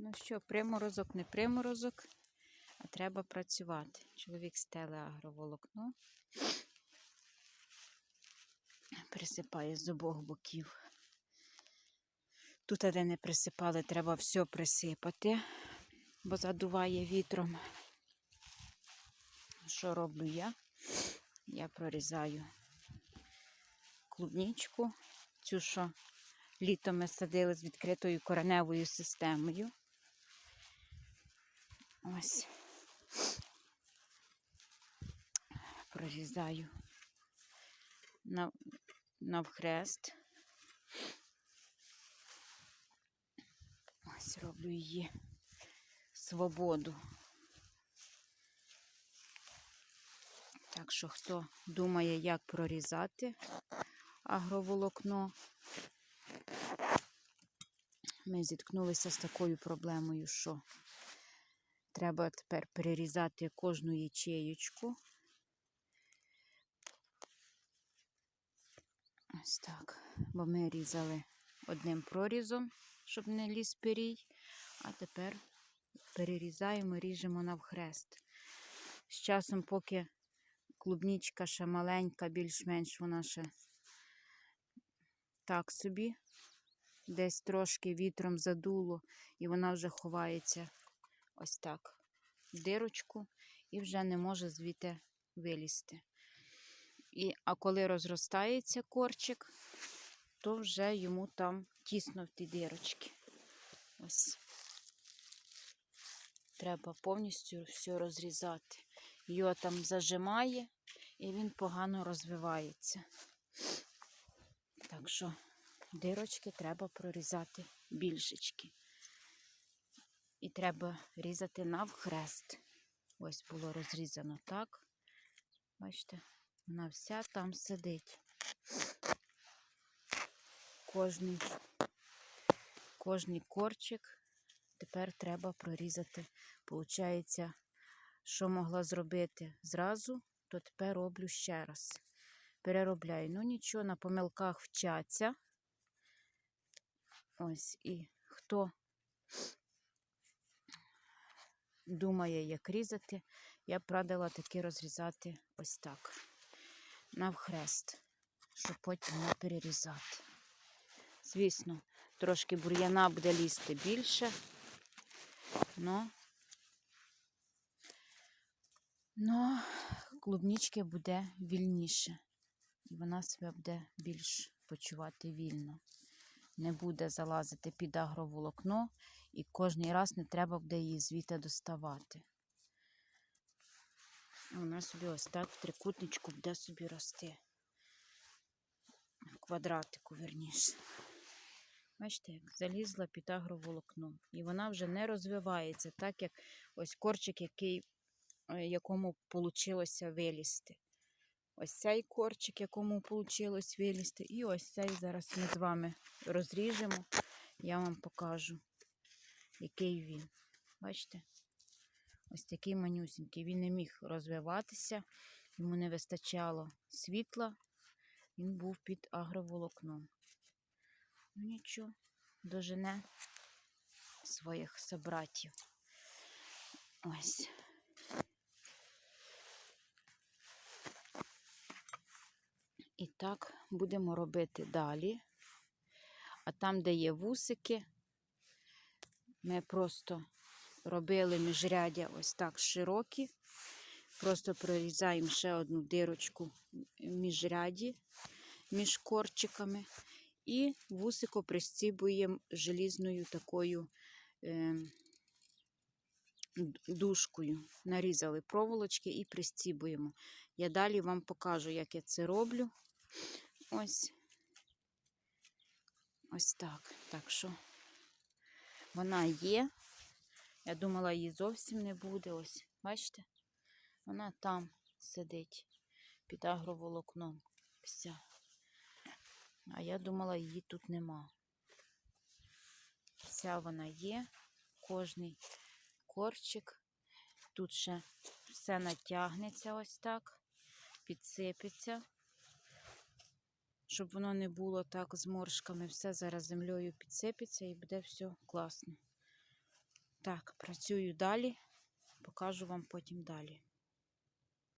Ну що, приморозок, не приморозок, а треба працювати. Чоловік стеле агроволокно, присипає з обох боків. Тут, де не присипали, треба все присипати, бо задуває вітром. Що роблю я? Я прорізаю клубнічку, цю, що літом ми садили з відкритою кореневою системою. Ось. Прорізаю нав- навхрест. Ось роблю її свободу. Так що, хто думає, як прорізати агроволокно, ми зіткнулися з такою проблемою, що треба тепер перерізати кожну ячеєчку. Ось так. Бо ми різали одним прорізом, щоб не ліз перій, а тепер перерізаємо, ріжемо навхрест. З часом, поки клубнічка ще маленька, більш-менш вона ще так собі, десь трошки вітром задуло, і вона вже ховається ось так дирочку і вже не може звідти вилізти. І, а коли розростається корчик, то вже йому там тісно в ті дирочки. Ось. Треба повністю все розрізати. Його там зажимає, і він погано розвивається. Так що дирочки треба прорізати більшечки. І треба різати навхрест. Ось було розрізано так. Бачите, вона вся там сидить. Кожний, кожний корчик тепер треба прорізати. Получається, що могла зробити зразу, то тепер роблю ще раз. Переробляю. Ну нічого, на помилках вчаться. Ось і хто думає, як різати, я б таки розрізати ось так. Навхрест, щоб потім не перерізати. Звісно, трошки бур'яна буде лізти більше, но, но клубнічки буде вільніше. І вона себе буде більш почувати вільно. Не буде залазити під агроволокно, і кожний раз не треба буде її звідти доставати. Вона собі ось так в трикутничку буде собі рости. В квадратику, верніше. Бачите, як залізла під агроволокно. І вона вже не розвивається, так як ось корчик, який, е, якому вийшло вилізти. Ось цей корчик, якому вийшло вилізти. І ось цей зараз ми з вами розріжемо. Я вам покажу, який він. Бачите? Ось такий манюсенький. Він не міг розвиватися, йому не вистачало світла, він був під агроволокном. Ну нічого, дожене своїх собратів. Ось. І так будемо робити далі. А там, де є вусики, ми просто робили міжрядя ось так широкі. Просто прорізаємо ще одну дирочку міжряді між корчиками. І вусико пристібуємо желізною такою е, дужкою. Нарізали проволочки і пристібуємо. Я далі вам покажу, як я це роблю. Ось. Ось так. Так що вона є. Я думала, її зовсім не буде. Ось, бачите? Вона там сидить під агроволокном. Вся. А я думала, її тут нема. Вся вона є. Кожний корчик. Тут ще все натягнеться ось так, підсипеться, щоб воно не було так з моршками. Все зараз землею підсипеться і буде все класно. Так, працюю далі. Покажу вам потім далі.